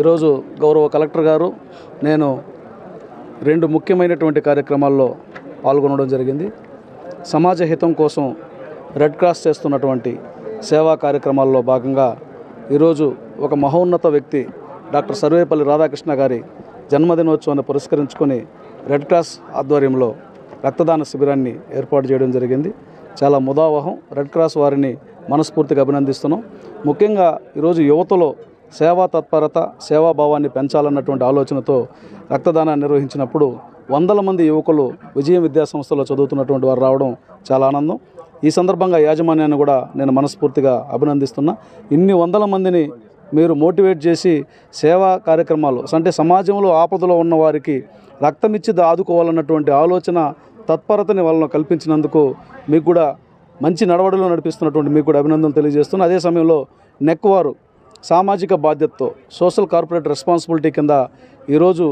ఈరోజు గౌరవ కలెక్టర్ గారు నేను రెండు ముఖ్యమైనటువంటి కార్యక్రమాల్లో పాల్గొనడం జరిగింది. సమాజ హితం కోసం రెడ్ క్రాస్ చేస్తున్నటువంటి సేవా కార్యక్రమాల్లో భాగంగా ఈరోజు ఒక మహోన్నత వ్యక్తి డాక్టర్ సర్వేపల్లి రాధాకృష్ణ గారి జన్మదినోత్సవాన్ని పురస్కరించుకొని రెడ్ క్రాస్ ఆధ్వర్యంలో రక్తదాన శిబిరాన్ని ఏర్పాటు చేయడం జరిగింది. చాలా ముదావహం. రెడ్ క్రాస్ వారిని మనస్ఫూర్తిగా అభినందిస్తున్నాం. ముఖ్యంగా ఈరోజు యువతలో సేవా తత్పరత సేవాభావాన్ని పెంచాలన్నటువంటి ఆలోచనతో రక్తదానాన్ని నిర్వహించినప్పుడు వందల మంది యువకులు విజయం విద్యాసంస్థలో చదువుతున్నటువంటి వారు రావడం చాలా ఆనందం. ఈ సందర్భంగా యాజమాన్యాన్ని కూడా నేను మనస్ఫూర్తిగా అభినందిస్తున్నా. ఇన్ని వందల మందిని మీరు మోటివేట్ చేసి సేవా కార్యక్రమాలు అంటే సమాజంలో ఆపదలో ఉన్న వారికి రక్తమిచ్చి ఆదుకోవాలన్నటువంటి ఆలోచన తత్పరతని వాళ్ళను కల్పించినందుకు మీకు కూడా మంచి నడవడిలో నడిపిస్తున్నటువంటి మీకు కూడా అభినందన తెలియజేస్తున్నా. అదే సమయంలో నెక్వారు సామాజిక బాధ్యతతో సోషల్ కార్పొరేట్ రెస్పాన్సిబిలిటీ కింద ఈరోజు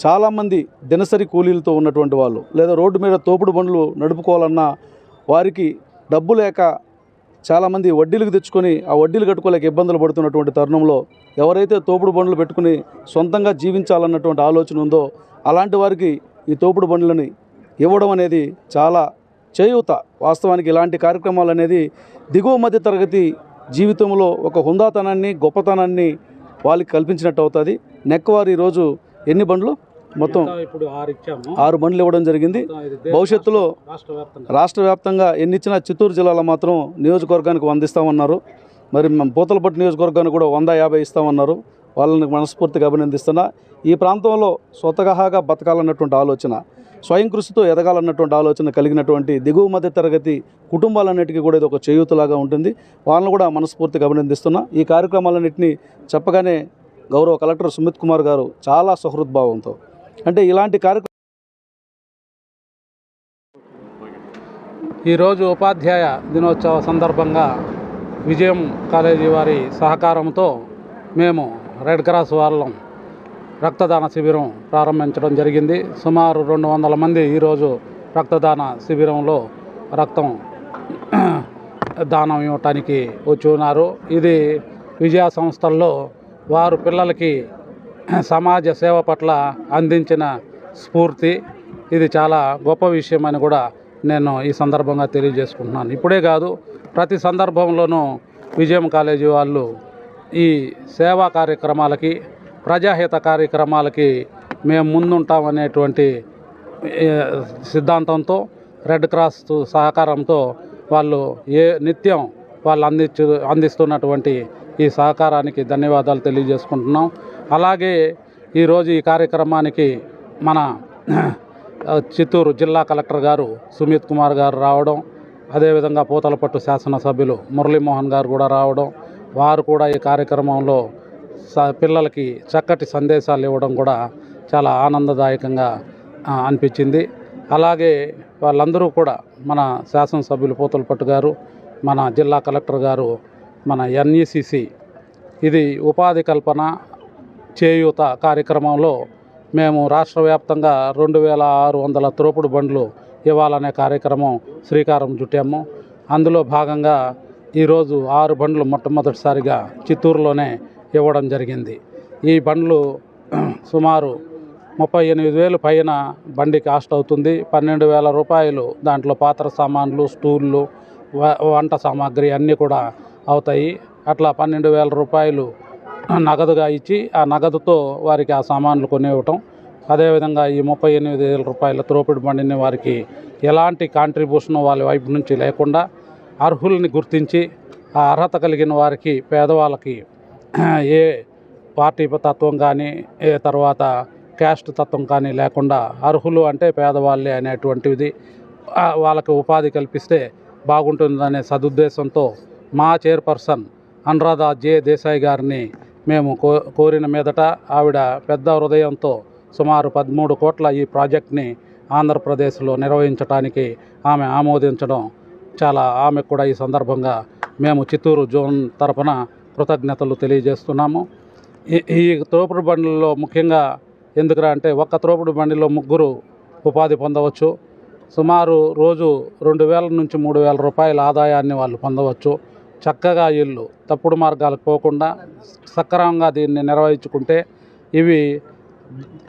చాలామంది దినసరి కూలీలతో ఉన్నటువంటి వాళ్ళు లేదా రోడ్డు మీద తోపుడు బండ్లు నడుపుకోవాలన్నా వారికి డబ్బు లేక చాలామంది వడ్డీలకు తెచ్చుకొని ఆ వడ్డీలు కట్టుకోలేక ఇబ్బందులు పడుతున్నటువంటి తరుణంలో ఎవరైతే తోపుడు బండ్లు పెట్టుకుని సొంతంగా జీవించాలన్నటువంటి ఆలోచన ఉందో అలాంటి వారికి ఈ తోపుడు బండ్లని ఇవ్వడం అనేది చాలా చేయూత. వాస్తవానికి ఇలాంటి కార్యక్రమాలు అనేది దిగువ మధ్య తరగతి జీవితంలో ఒక హుందాతనాన్ని గొప్పతనాన్ని వాళ్ళకి కల్పించినట్టు అవుతుంది. నెక్వారు ఈరోజు ఎన్ని బండ్లు? మొత్తం ఇప్పుడు ఆరు బండ్లు ఇవ్వడం జరిగింది. భవిష్యత్తులో రాష్ట్ర వ్యాప్తంగా. ఎన్ని ఇచ్చినా చిత్తూరు జిల్లాలో మాత్రం నియోజకవర్గానికి వంద ఇస్తామన్నారు. మరి పూతలపట్టు నియోజకవర్గానికి కూడా వంద యాభై ఇస్తామన్నారు. వాళ్ళని మనస్ఫూర్తిగా అభినందిస్తున్నా. ఈ ప్రాంతంలో స్వతహాగా బతకాలన్నటువంటి ఆలోచన. స్వయం కృషితో ఎదగాలన్నటువంటి ఆలోచన కలిగినటువంటి దిగువ మధ్య తరగతి కుటుంబాలన్నిటికీ కూడా ఇది ఒక చేయూతలాగా ఉంటుంది. వాళ్ళని కూడా మనస్ఫూర్తిగా అభినందిస్తున్నా. ఈ కార్యక్రమాలన్నింటినీ చెప్పగానే గౌరవ కలెక్టర్ సుమిత్ కుమార్ గారు చాలా సహృద్భావంతో. అంటే ఇలాంటి కార్యక్రమం ఈరోజు ఉపాధ్యాయ దినోత్సవ సందర్భంగా విజయం కాలేజీ వారి సహకారంతో మేము రెడ్ క్రాస్ వాళ్ళం. రక్తదాన శిబిరం ప్రారంభించడం జరిగింది. సుమారు రెండు వందల మంది ఈరోజు రక్తదాన శిబిరంలో రక్తం దానం ఇవ్వటానికి వచ్చి ఉన్నారు. ఇది విజయ సంస్థల్లో వారు పిల్లలకి సమాజ సేవ పట్ల అందించిన స్ఫూర్తి. ఇది చాలా గొప్ప విషయం అని కూడా నేను ఈ సందర్భంగా తెలియజేసుకుంటున్నాను. ఇప్పుడే కాదు ప్రతి సందర్భంలోనూ విజయం కాలేజీ వాళ్ళు ఈ సేవా కార్యక్రమాలకి ప్రజాహిత కార్యక్రమాలకి మేము ముందుంటామనేటువంటి అనేటువంటి సిద్ధాంతంతో రెడ్ క్రాస్ సహకారంతో వాళ్ళు ఏ నిత్యం వాళ్ళు అందించు అందిస్తున్నటువంటి ఈ సహకారానికి ధన్యవాదాలు తెలియజేసుకుంటున్నాం. అలాగే ఈరోజు ఈ కార్యక్రమానికి మన చిత్తూరు జిల్లా కలెక్టర్ గారు సుమిత్ కుమార్ గారు రావడం అదేవిధంగా పూతలపట్టు శాసనసభ్యులు మురళీమోహన్ గారు కూడా రావడం వారు కూడా ఈ కార్యక్రమంలో పిల్లలకి చక్కటి సందేశాలు ఇవ్వడం కూడా చాలా ఆనందదాయకంగా అనిపించింది. అలాగే వాళ్ళందరూ కూడా మన శాసనసభ్యులు పూతలపట్టు గారు మన జిల్లా కలెక్టర్ గారు మన ఎన్ఈసిసి ఇది ఉపాధి కల్పన చేయూత కార్యక్రమంలో మేము రాష్ట్ర వ్యాప్తంగా రెండు వేల ఆరు వందల త్రోపుడు బండ్లు ఇవ్వాలనే కార్యక్రమం శ్రీకారం చుట్టాము. అందులో భాగంగా ఈరోజు ఆరు బండ్లు మొట్టమొదటిసారిగా చిత్తూరులోనే ఇవ్వడం జరిగింది. ఈ బండ్లు సుమారు ముప్పై ఎనిమిది వేలు పైన బండి కాస్ట్ అవుతుంది. పన్నెండు వేల రూపాయలు దాంట్లో పాత్ర సామాన్లు స్టూళ్ళు వ- వంట సామాగ్రి అన్నీ కూడా అవుతాయి. అట్లా పన్నెండు వేల రూపాయలు నగదుగా ఇచ్చి ఆ నగదుతో వారికి ఆ సామాన్లు కొనివ్వటం. అదేవిధంగా ఈ ముప్పై ఎనిమిది వేల రూపాయల త్రోపిడి బండిని వారికి ఎలాంటి కాంట్రిబ్యూషన్ వాళ్ళ వైపు నుంచి లేకుండా అర్హుల్ని గుర్తించి ఆ అర్హత కలిగిన వారికి పేదవాళ్ళకి ఏ పార్టీ తత్వం కానీ ఏ తర్వాత క్యాస్ట్ తత్వం కానీ లేకుండా అర్హులు అంటే పేదవాళ్ళే అనేటువంటిది వాళ్ళకు వాళ్ళకి ఉపాధి కల్పిస్తే బాగుంటుందనే సదుద్దేశంతో మా చైర్పర్సన్ అనురాధ జే దేశాయ్ గారిని మేము కో కోరిన మీదట ఆవిడ పెద్ద హృదయంతో సుమారు పదమూడు కోట్ల ఈ ప్రాజెక్ట్ని ఆంధ్రప్రదేశ్లో నిర్వహించడానికి ఆమె ఆమోదించడం చాలా ఆమెకు కూడా ఈ సందర్భంగా మేము చిత్తూరు జోన్ తరపున కృతజ్ఞతలు తెలియజేస్తున్నాము. ఈ ఈ తోపుడు బండిలో ముఖ్యంగా ఎందుకురా అంటే ఒక్క తోపుడు బండిలో ముగ్గురు ఉపాధి పొందవచ్చు. సుమారు రోజు రెండు వేల నుంచి మూడు వేల రూపాయల ఆదాయాన్ని వాళ్ళు పొందవచ్చు. చక్కగా ఇల్లు తప్పుడు మార్గాలకు పోకుండా సక్రమంగా దీన్ని నిర్వహించుకుంటే ఇవి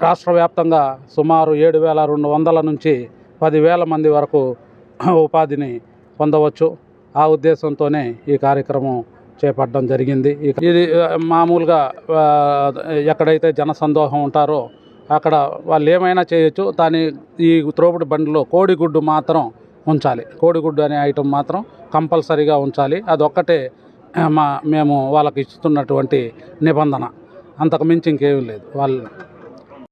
రాష్ట్ర వ్యాప్తంగా సుమారు ఏడు వేల రెండు వందల నుంచి పదివేల మంది వరకు ఉపాధిని పొందవచ్చు. ఆ ఉద్దేశంతోనే ఈ కార్యక్రమం చేపట్టడం జరిగింది. ఇది మామూలుగా ఎక్కడైతే జనసందోహం ఉంటారో అక్కడ వాళ్ళు ఏమైనా చేయొచ్చు. దాని ఈ త్రోపుడు బండిలో కోడిగుడ్డు మాత్రం ఉంచాలి. కోడిగుడ్డు అనే ఐటెం మాత్రం కంపల్సరీగా ఉంచాలి. అదొక్కటే మా మేము వాళ్ళకి ఇస్తున్నటువంటి నిబంధన. అంతకు మించి ఇంకేమీ లేదు. వాళ్ళు